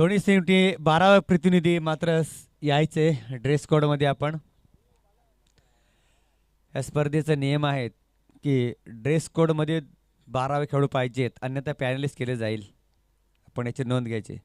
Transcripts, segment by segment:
दोन्ही टीमचे बारावे प्रतिनिधी मात्र यायचे. ड्रेस कोडमध्ये आपण. या स्पर्धेचा नियम आहेत की ड्रेस कोडमध्ये बारावे खेळू पाहिजेत. अन्यथा पॅनलिस्ट केले जाईल. आपण याची नोंद घ्यायची.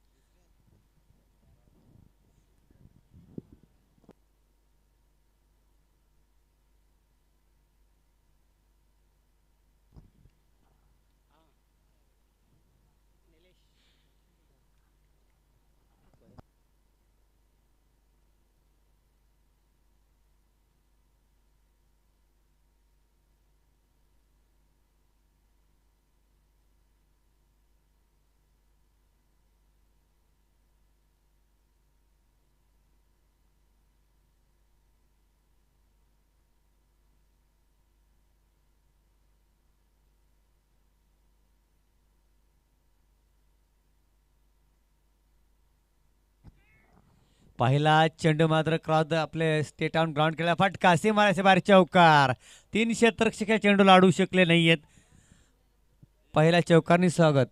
पहिला चेंडू मात्र क्रॉस आपले स्टेट ऑन ग्राउंड केला फटका. सीमाराचे बाहेर चौकार. तीन क्षेत्ररक्षक चेंडू लाडू अडवू शकले नाहीयेत. पहिल्या चौकारनी स्वागत.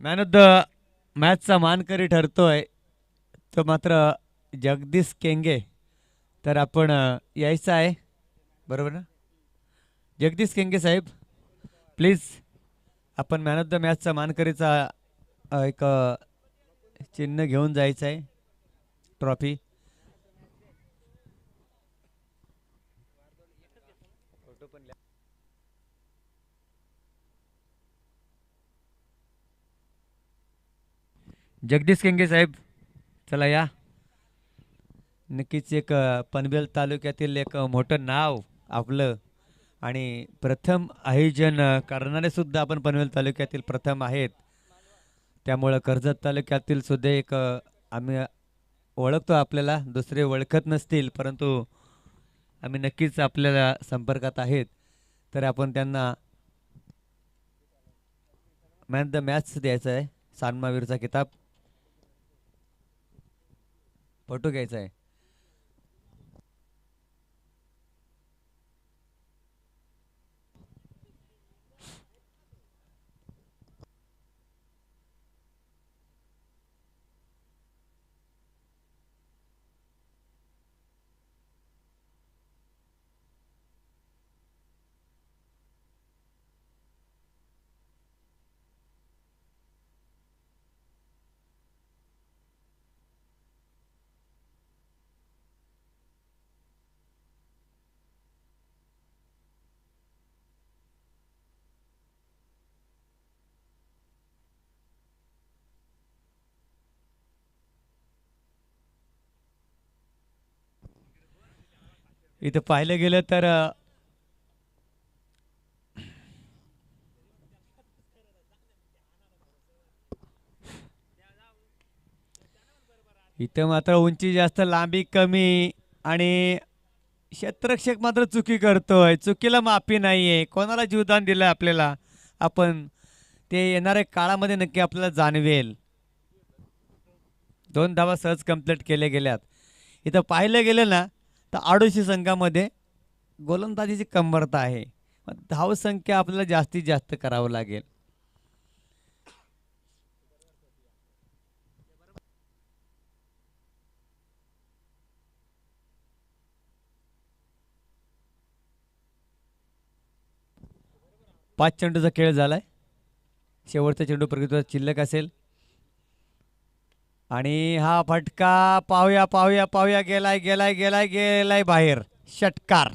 मॅन ऑफ द मॅचचा मानकरी ठरतोय. तो मात्र जगदीश केंगे. तर आपण यायचं आहे. बरोबर ना? जगदीश केंगे साहेब प्लीज आपण मॅन ऑफ द मॅचचा मानकरीचा एक चिन्ह घेऊन जायचं आहे ट्रॉफी जगदीश केंगे साहेब चला या. नक्कीच एक पनवेल तालुक्यातील एक मोठं नाव आपलं आणि प्रथम आयोजन करणारे सुद्धा आपण पनवेल तालुक्यातील प्रथम आहेत. त्यामुळं कर्जत तालुक्यातील सुद्धा एक आम्ही ओळखतो आपल्याला. दुसरे ओळखत नसतील परंतु आम्ही नक्कीच आपल्याला संपर्कात आहेत. तर आपण त्यांना मॅन द मॅच द्यायचा आहे. सानमावीरचा किताब पटू घ्यायचा आहे. इथं पाहिलं गेलं तर इथं मात्र उंची जास्त लांबी कमी आणि क्षेत्ररक्षक मात्र चुकी करतोय. चुकीला माफी नाहीये. कोणाला जीवदान दिलंय आपल्याला? आपण ते येणाऱ्या काळामध्ये नक्की आपल्याला जाणवेल. दोन धावा सहज कंप्लीट केल्या गेल्यात. इथं पाहिलं गेलं ना तर आडोशी संघामध्ये गोलंदाजीची कमरता आहे. धावसंख्या आपल्याला जास्तीत जास्त करावं लागेल. पाच चेंडूचा खेळ झालाय. शेवटचा चेंडू प्रकृतीचा शिल्लक असेल. आणि हा फटका पाहूया पाहूया पाहूया. गेलाय गेलाय गेलाय गेलाय बाहेर. षटकार.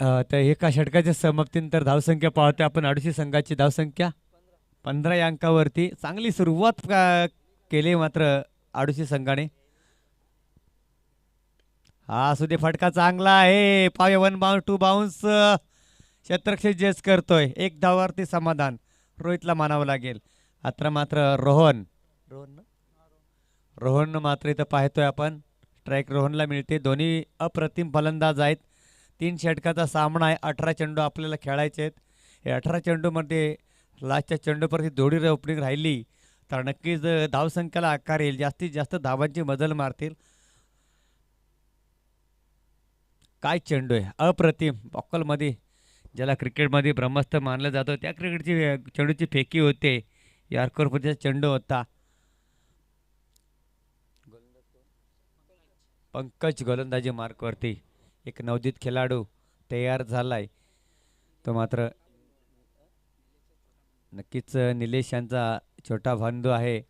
तर एका षटकाच्या समाप्तीनंतर धावसंख्या पाहतोय आपण. अडुशी संघाची धावसंख्या पंधरा या अंकावरती. चांगली सुरुवात केली मात्र अडुशी संघाने. हा असू दे फटका चांगला आहे. पावे वन बाउन्स टू बाउन्स शतरक्षे जेस करतोय. एक धावावरती समाधान. रोहितला मानावं लागेल. आता मात्र रोहन. रोहन रोहन मात्र इथं पाहतोय आपण. स्ट्राईक रोहनला मिळते. दोन्ही अप्रतिम फलंदाज आहेत. तीन षटकाचा सामना आहे. अठरा चेंडू आपल्याला खेळायचे आहेत. हे अठरा चेंडूमध्ये लास्टच्या चेंडूवरती दोडी ओपनिंग राहिली तर नक्कीच धावसंख्याला धावसंख्येला आकार येईल. जास्तीत जास्त धावांची मजल मारतील. काय चेंडू आहे? अप्रतिम. बॉकलमध्ये ज्याला क्रिकेटमध्ये ब्रह्मस्त्र मानलं जातं. त्या क्रिकेटची चेंडूची फेकी होते. यार्करपतीचा चेंडू होता. पंकज गोलंदाजी मार्कवरती. एक नवोदित खेळाडू तयार झालाय. तो मात्र नक्कीच निलेश यांचा छोटा भांडू आहे.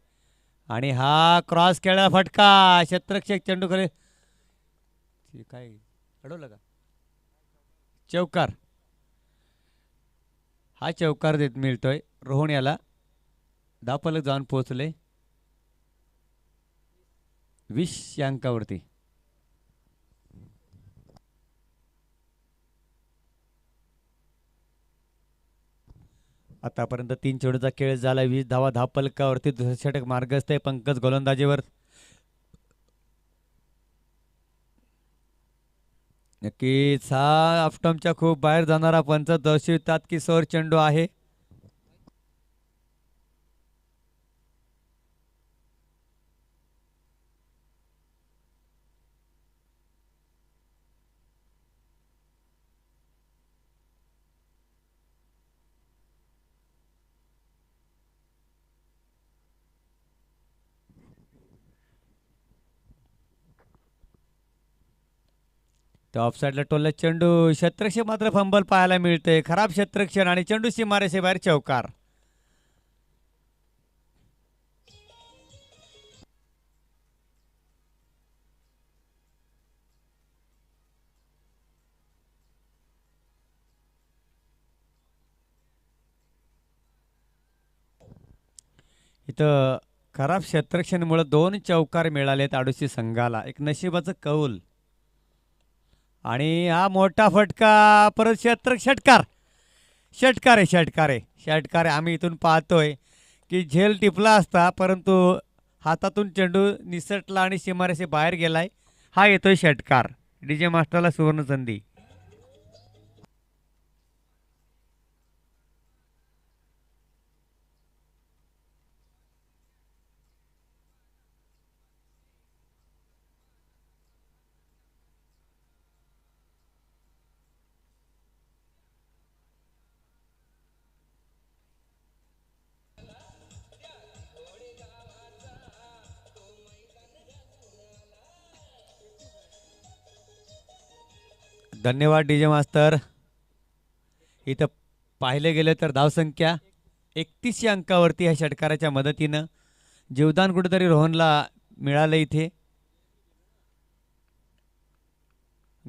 आणि हा क्रॉस खेळा फटका. शत्रक्षक चेंडू खरे काय? अडवलं का? चौकार. हा चौकार देत मिळतोय. रोहन याला दापलक जाऊन पोहोचले. वीस अंकावरती. आतापर्यंत तीन चेंडूचा खेळ झाला. वीस धावा दहा पलकावरती दुसरं षटक मार्गस्थ आहे पंकज गोलंदाजीवर. नक्कीच हा आफ्टॉमच्या खूप बाहेर जाणारा पंच दर्शवितात की सौर चेंडू आहे. टॉप साईडला टोलला चेंडू शत्रक्ष मात्र फंबल पाहायला मिळते खराब शत्रक्षण आणि चेंडू सीमारेषे बाहेर चौकार. इथं खराब शत्रक्षणमुळे दोन चौकार मिळालेत आडूशी संघाला. एक नशिबाचं कौल. आणि हा मोठा फटका परत षटक षटकार. षटकार आहे षटकार. आहे षटकार आहे आम्ही इथून पाहतोय की झेल टिपला असता परंतु हातातून चेंडू निसटला आणि शिमारेसे बाहेर गेलाय. हा येतोय षटकार. डी जे मास्टरला सुवर्ण धन्यवाद डी जे मास्तर. इथं पाहिलं गेलं तर धावसंख्या एकतीसशे अंकावरती ह्या षटकाराच्या मदतीनं. जीवदान कुठेतरी रोहनला मिळालं इथे.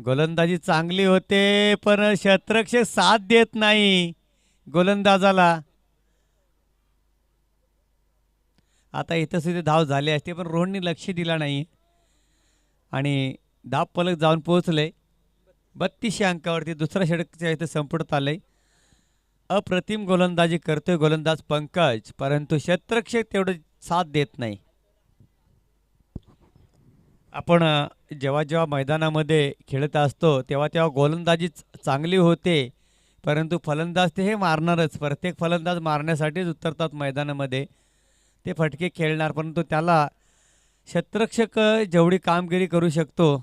गोलंदाजी चांगली होते पण शत्रक्षक साथ देत नाही गोलंदाजाला. आता इथं सुद्धा धाव झाली असते पण रोहनने लक्ष दिला नाही. आणि धाव पलक जाऊन पोहोचले बत्तीसशे अंकावरती दुसऱ्या षटकच्या इथं आलं आहे अप्रतिम गोलंदाजी करतोय गोलंदाज पंकज परंतु शत्रक्षक तेवढं साथ देत नाही. आपण जेव्हा जेव्हा मैदानामध्ये खेळत असतो तेव्हा तेव्हा गोलंदाजी चांगली होते परंतु फलंदाज ते हे मारणारच. प्रत्येक फलंदाज मारण्यासाठीच उतरतात मैदानामध्ये. ते फटके खेळणार परंतु त्याला शत्रक्षक जेवढी कामगिरी करू शकतो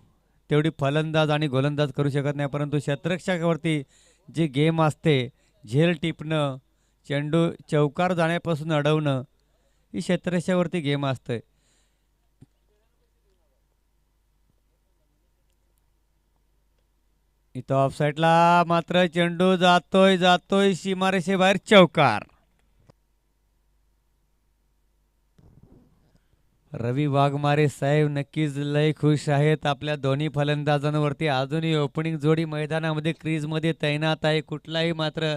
तेवढी फलंदाज आणि गोलंदाज करू शकत नाही. परंतु शत्रक्षकावरती जी गेम असते झेल टिपणं चेंडू चौकार जाण्यापासून अडवणं ही शत्रक्षावरती गेम असते. इथं ऑफसाईडला मात्र चेंडू जातोय जातोय. सीमारेषेबाहेर चौकार. रवी वाघमारे साहेब नक्कीच लय खुश आहेत. आपल्या दोन्ही फलंदाजांवरती अजूनही ओपनिंग जोडी मैदानामध्ये क्रीजमध्ये तैनात आहे. कुठलाही मात्र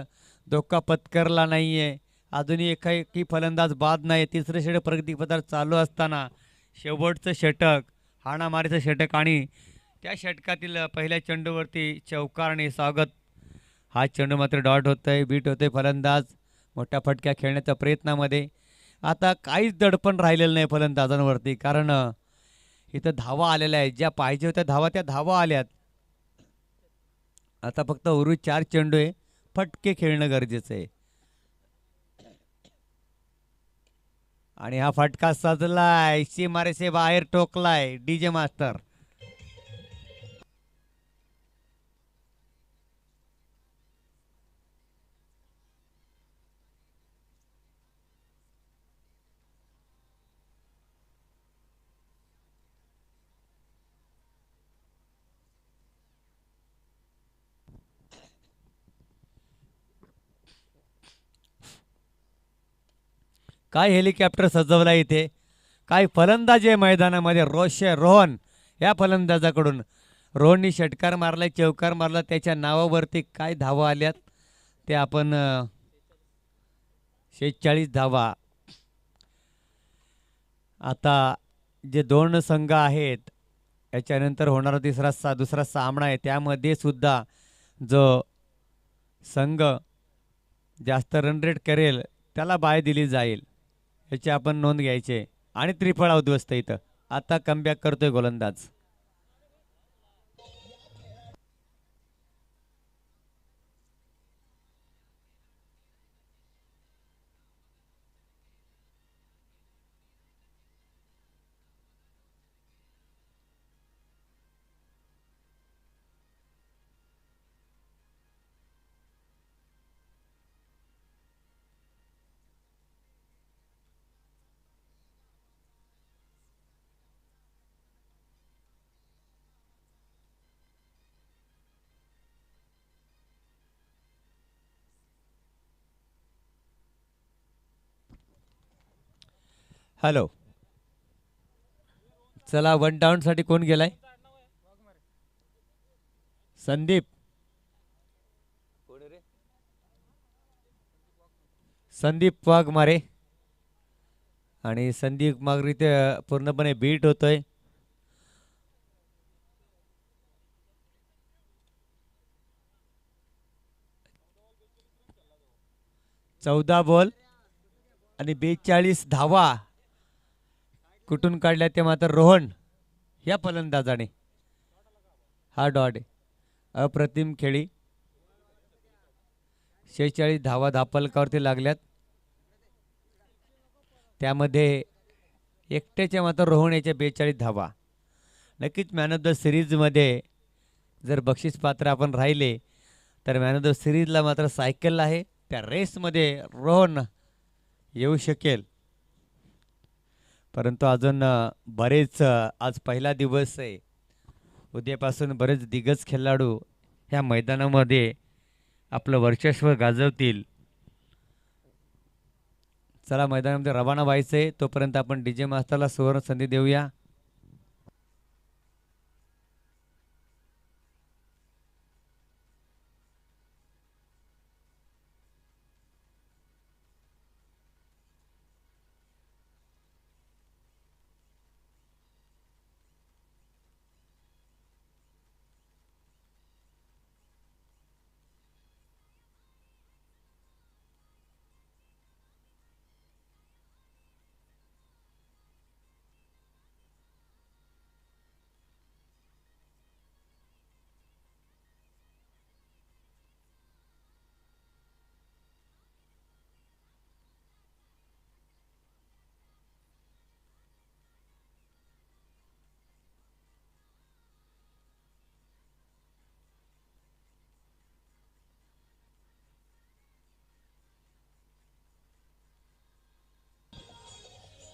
धोका पत्करला नाही आहे अजूनही एकाएकी फलंदाज बाद नाही. तिसरं षटक प्रगतीपथावर चालू असताना शेवटचं षटक हाणामारीचं षटक आणि त्या षटकातील पहिल्या चेंडूवरती चौकारणे स्वागत. हा चेंडू मात्र डॉट होतं आहे बीट होते फलंदाज. मोठ्या फटक्या खेळण्याच्या प्रयत्नामध्ये. आता काहीच दडपण राहिलेलं नाही फलंदाजांवरती कारण इथं धावा आलेल्या आहेत. ज्या पाहिजे होत्या धावा त्या धावा आल्यात. आता फक्त उरू चार चेंडू आहे फटके खेळणं गरजेचं आहे. आणि हा फटका सजलाय सीमारेसे बाहेर टोकलाय डीजे मास्टर काय हेलिकॉप्टर सजवला इथे? काय फलंदाज आहे मैदानामध्ये? रोशे रोहन या फलंदाजाकडून. रोहननी षटकार मारला चौकार मारला त्याच्या नावावरती काय धावा आल्यात? ते आपण शेहेचाळीस धावा. आता जे दोन संघ आहेत याच्यानंतर होणारा तिसरा सा दुसरा सामना आहे. त्यामध्ये सुद्धा जो संघ जास्त रन रेट करेल त्याला बाय दिली जाईल. याची आपण नोंद घ्यायची आहे. आणि त्रिफळ उद्ध्वस्त इथं आता कमबॅक करतोय गोलंदाज हॅलो. चला वन डाऊन साठी कोण गेलाय? संदीप. संदीप वाघमारे. आणि संदीप मागरी ते पूर्णपणे बीट होतोय. चौदा बॉल आणि बेचाळीस धावा. कुठून काढल्या ते मात्र रोहन या फलंदाजाने. हा डॉट अप्रतिम खेळी. शेहेचाळीस धावा धापलकावरती लागल्यात. त्यामध्ये एकट्याच्या मात्र रोहन याच्या बेचाळीस धावा. नक्कीच मॅन ऑफ द सिरीजमध्ये जर बक्षीस पात्र आपण राहिले तर मॅन ऑफ द सिरीजला मात्र सायकल आहे. त्या रेसमध्ये रोहन येऊ शकेल. परंतु अजून बरेच आज पहिला दिवस आहे. उद्यापासून बरेच दिग्गज खेळाडू ह्या मैदानामध्ये आपलं वर्चस्व गाजवतील. चला मैदानामध्ये रवाना व्हायचं आहे तोपर्यंत आपण डी जे मास्तरला सुवर्ण संधी देऊया.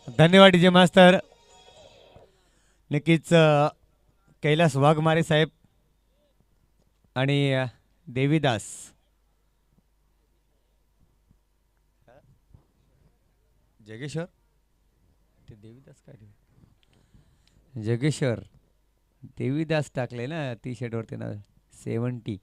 धन्यवाद डी जे मास्तर. नक्कीच कैलास वाघमारे साहेब आणि देवीदास. जगेश्वर? ते देवीदास काय ठेव जगेश्वर. देवीदास टाकले ना टी शर्टवरती ना सेवन्टी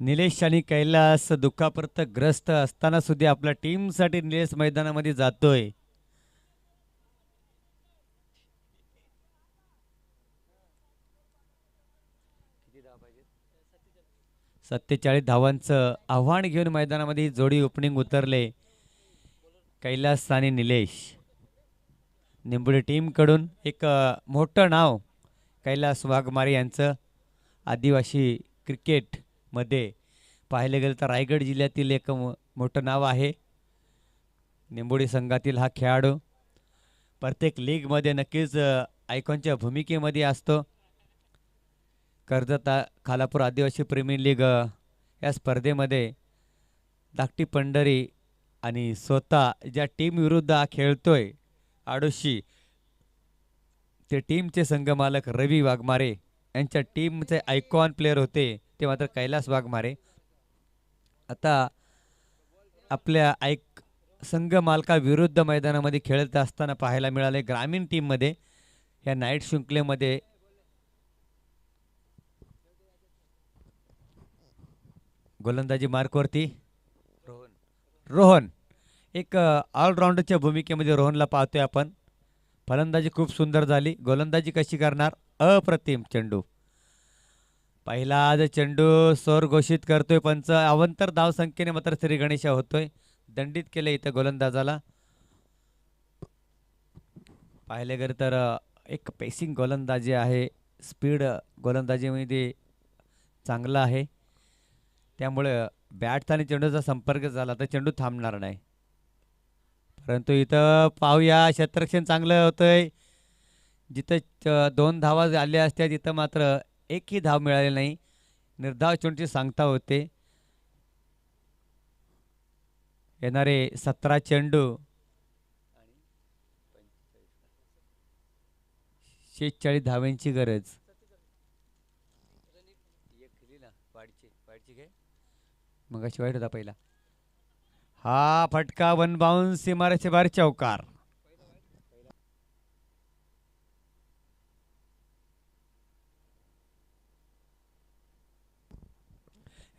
निलेश आणि कैलास दुःखापर्यंत ग्रस्त असताना सुद्धा आपल्या टीमसाठी निलेश मैदानामध्ये जातोय. सत्तेचाळीस धावांचं आव्हान घेऊन मैदानामध्ये जोडी ओपनिंग उतरले. कैलास आणि निलेश. निंबुडे टीमकडून एक मोठं नाव कैलास वाघमारे यांचं आदिवासी क्रिकेट मध्ये. पाहिले गेलं तर रायगड जिल्ह्यातील एक मोठं नाव आहे. निंबोडी संघातील हा खेळाडू. प्रत्येक लीगमध्ये नक्कीच आयकॉनच्या भूमिकेमध्ये असतो. कर्जत खालापूर आदिवासी प्रेमी लीग या स्पर्धेमध्ये धाकटी पंढरी आणि स्वतः ज्या टीम विरुद्ध हा खेळतोय आडोशी ते टीमचे संघमालक रवी वाघमारे यांच्या टीमचे आयकॉन प्लेअर होते. ते मात्र कैलास वाघमारे. आता आपल्या आयक संघ मालकाविरुद्ध मैदानामध्ये खेळत असताना पाहायला मिळाले ग्रामीण टीममध्ये या नाईट शृंखलेमध्ये गोलंदाजी मार्कवरती रोहन. रोहन. एक ऑलराऊंडरच्या भूमिकेमध्ये रोहनला पाहतोय आपण. फलंदाजी खूप सुंदर झाली. गोलंदाजी कशी करणार? अप्रतिम चेंडू. पहिला आज चेंडू स्वर घोषित करतोय पंच अवंतर धावसंख्येने मात्र श्री गणेशा होतोय. दंडित केले इथं गोलंदाजाला. पाहिले गेलं तर एक पेसिंग गोलंदाजी आहे. स्पीड गोलंदाजीमध्ये चांगला आहे. त्यामुळे बॅटचा आणि चेंडूचा संपर्क झाला तर चेंडू थांबणार नाही. परंतु इथं पाहूया क्षेत्ररक्षण चांगलं होतंय. जिथं च- दोन धावा आल्या असत्या तिथं मात्र एकही धाव मिळाली नाही. निर्धाव चेंडूची सांगता होते. येणारे सतरा चेंडू शेहेचाळीस धाव्यांची गरज. मग अशी वाईट होता पहिला. हा फटका वन बाउन्स इमारतीचे बाहेर चौकार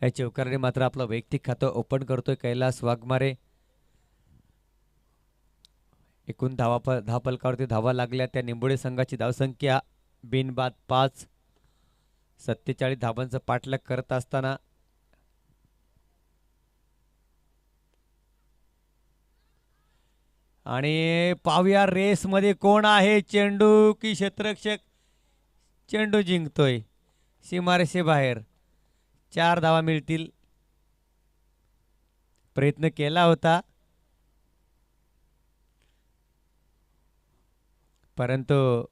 या चौकाराने मात्र आपलं वैयक्तिक खातं ओपन करतोय. कैलास वाघमारे. एकूण धावा प धाव पलकावरती धावा लागल्या. त्या निंबोडे संघाची धावसंख्या बिनबाद पाच. सत्तेचाळीस धावांचं पाठलाग करत असताना आणि पाहूया रेसमध्ये कोण आहे चेंडू की क्षेत्ररक्षक? चेंडू जिंकतोय. सीमारेषे बाहेर. चार धावा मिळतील. प्रयत्न केला होता. परंतु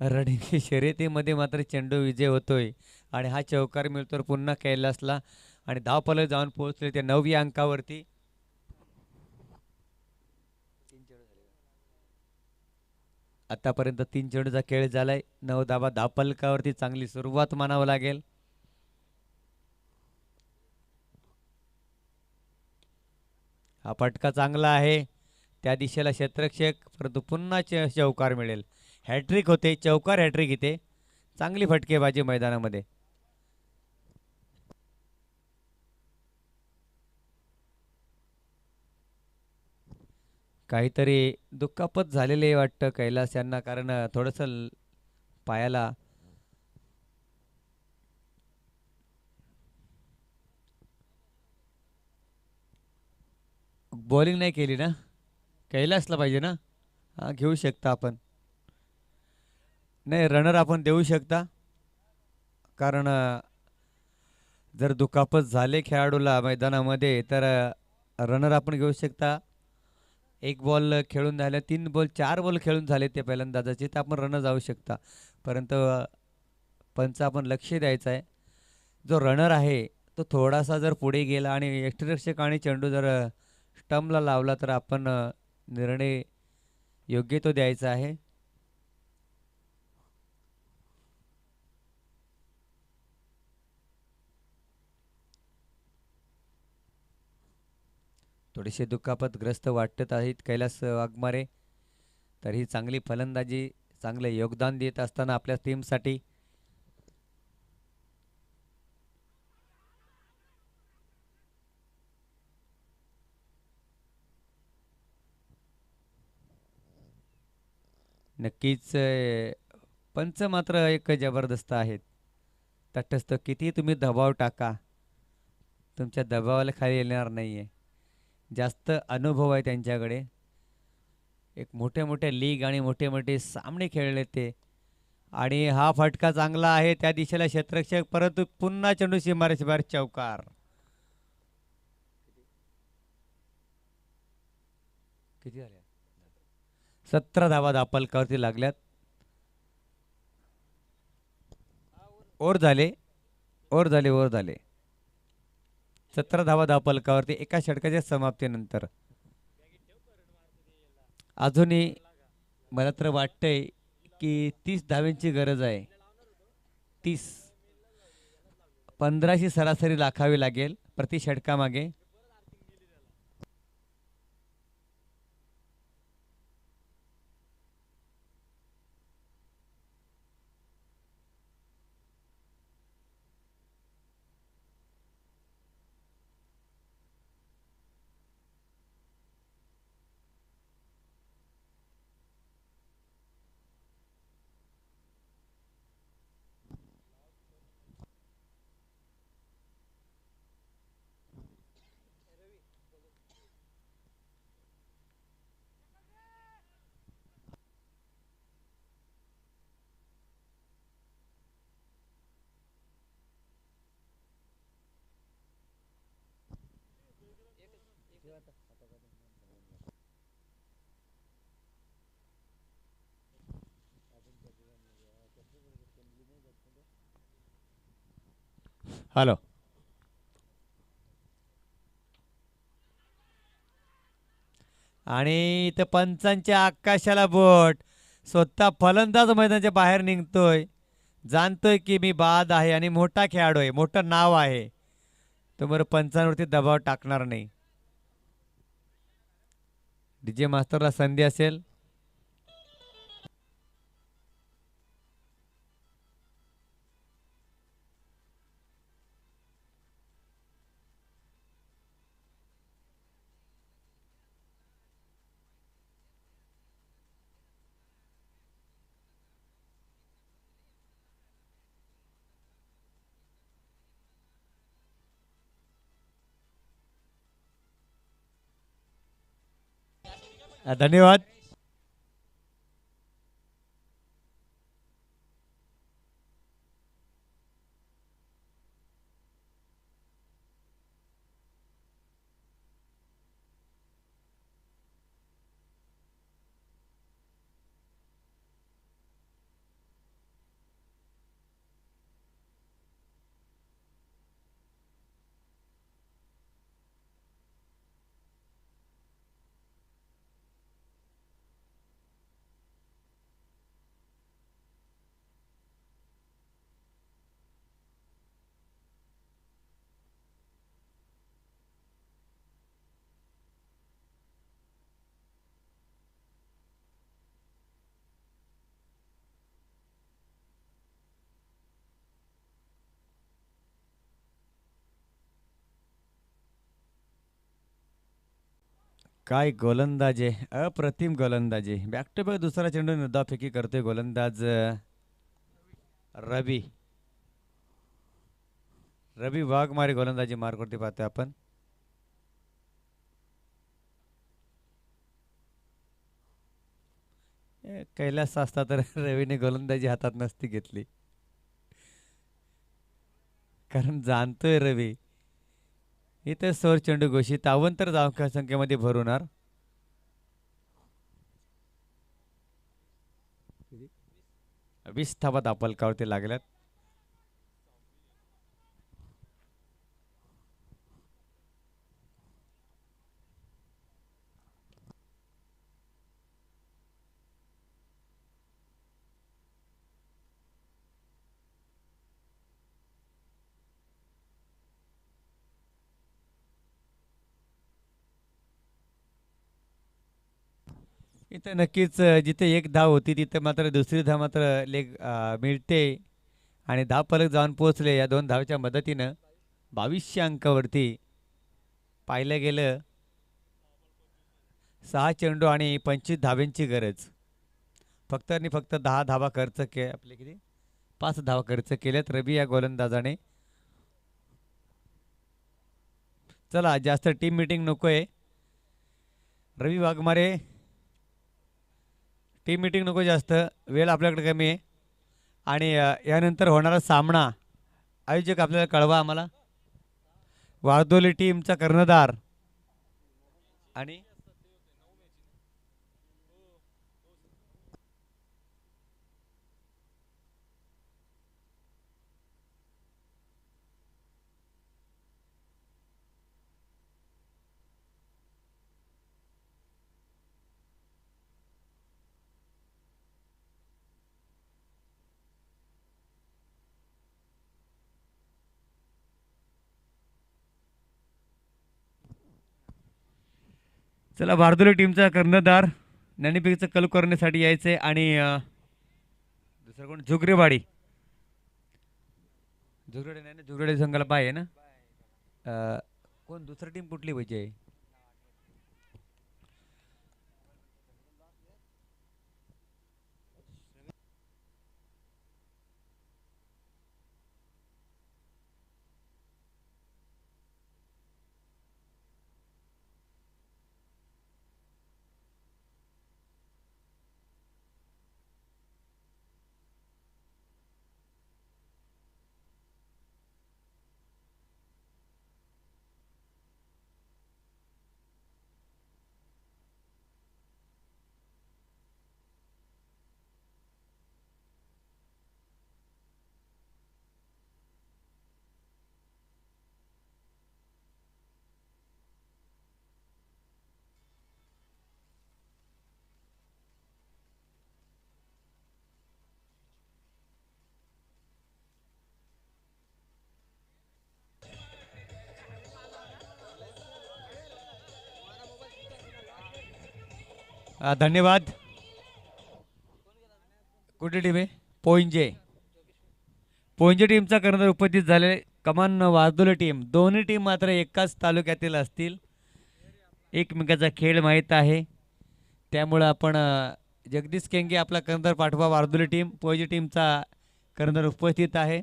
रनिंग शर्यतीमध्ये मात्र चेंडू विजय होतोय आणि हा चौकार मिळतो पुन्हा कैलासला आणि धावपल जाऊन पोहोचले ते नवव्या अंकावरती. आतापर्यंत तीन चेंडूचा खेळ झालाय. नऊ धाबा धापलकावरती चांगली सुरुवात मानावं लागेल. हा फटका चांगला आहे. त्या दिशेला क्षेत्रक्षक परंतु पुन्हा च- चौकार मिळेल. हॅट्रिक होते. चौकार हॅट्रिक इथे. चांगली फटकेबाजी मैदानामध्ये. काहीतरी दुखापत झालेले वाटतं कैलास यांना कारण थोडंसं पायाला बॉलिंग नाही केली ना? कैलासला पाहिजे ना? हां घेऊ शकता आपण. नाही रनर आपण देऊ शकता. कारण जर दुखापत झाले खेळाडूला मैदानामध्ये तर रनर आपण घेऊ शकता. एक बॉल खेळून झाले तीन बॉल चार बॉल खेळून झाले ते पहिल्यांदाजाचे तर आपण रनर जाऊ शकता. परंतु पंच आपण लक्ष द्यायचं आहे. जो रनर आहे तो थोडासा जर पुढे गेला आणि यष्टिरक्षक आणि चेंडू जर स्टंपला लावला तर आपण निर्णय योग्य तो द्यायचा आहे. थोडेसे दुखापतग्रस्त वाटत आहेत. कैलास वाघमारे तरीही चांगली फलंदाजी चांगले योगदान देत असताना आपल्या टीमसाठी नक्कीच पंच मात्र एक जबरदस्त आहेत. तटस्थ किती तुम्ही दबाव टाका तुमच्या दबावाला खाली येणार नाही आहे जास्त अनुभव आहे त्यांच्याकडे. एक मोठे मोठे लीग आणि मोठे मोठे सामने खेळले ते. आणि हा फटका चांगला आहे त्या दिशेला क्षेत्रक्षक परंतु पुन्हा चेंडू शिमारे चौकार. किती झाल्या सतरा धावा दापलकावरती लागल्यात. ओर झाले. ओर झाले ओर झाले. सतरा धावा धापलकावरती एका षटकाच्या समाप्तीनंतर. अजूनही मला तर वाटतंय की तीस धाव्यांची गरज आहे. तीस. पंधराशी सरासरी लाखावी लागेल प्रति षटकामागे. हॅलो. आणि इथं पंचांच्या आकाशाला बोट. स्वतः फलंदाज मैदानाच्या बाहेर निघतोय. जाणतोय की मी बाद आहे आणि मोठा खेळाडू आहे. मोठं नाव आहे. तर पंचांवरती दबाव टाकणार नाही. डीजे मास्तरला संधी असेल धन्यवाद. काय गोलंदाज? आहे अप्रतिम गोलंदाज. आहे बॅक टू बॅक दुसरा चेंडू निर्धावफेकी करतोय गोलंदाज रवी रवी. रवी वाघमारे गोलंदाजी मार्कवरती पाहतोय आपण. कैलास असता तर रवीने गोलंदाजी हातात नसती घेतली. कारण जाणतोय रवी. इथे सौर चेंडू घोषित अवंतर धावका संख्येमध्ये भरवणार. वीस धावा दापलकावरती लागल्यात. इथं नक्कीच जिथे एक धाव होती तिथं मात्र दुसरी धाव मात्र लेग मिळते. आणि धाव फलक जाऊन पोहोचले या दोन धावच्या मदतीनं. बावीसशे अंकावरती पाहिलं गेलं. सहा चेंडू आणि पंचवीस धाव्यांची गरज. फक्त आणि फक्त दहा धावा खर्च के आपले किती? पाच धावा खर्च केल्यात रवी या गोलंदाजाने. चला जास्त टीम मिटिंग नको आहे रवी वाघमारे टीम मीटिंग नको जास्त. वेळ आपल्याकडे कमी आहे. आणि यानंतर होणारा सामना. आयोजक आपल्याला कळवा आम्हाला. वारदोली टीमचा कर्णधार. आणि चला भारदोली टीमचा कर्णधार ज्ञानीपैकीचं कल करण्यासाठी यायचंय आणि दुसरं कोण? झुगरेवाडी. झुगरेडे नाही ना? झुगरेडे संघाला बाय आहे ना? कोण? दुसरी टीम कुठली पाहिजे धन्यवाद कुठली टीम आहे पोंजे पोंजे टीमचा कर्णधार उपस्थित झाले. कमान वारदोली टीम दोन्ही टीम मात्र एकाच तालुक्यातील असतील एकमेकाचा खेळ माहीत आहे. त्यामुळं आपण जगदीश केंगे आपला कर्णधार पाठवा वारदोली टीम पोंजे टीमचा कर्णधार उपस्थित आहे.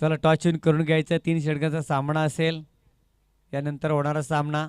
चला टॉच इन करून घ्यायचा. तीन षटकांचा सामना असेल. यानंतर होणारा सामना.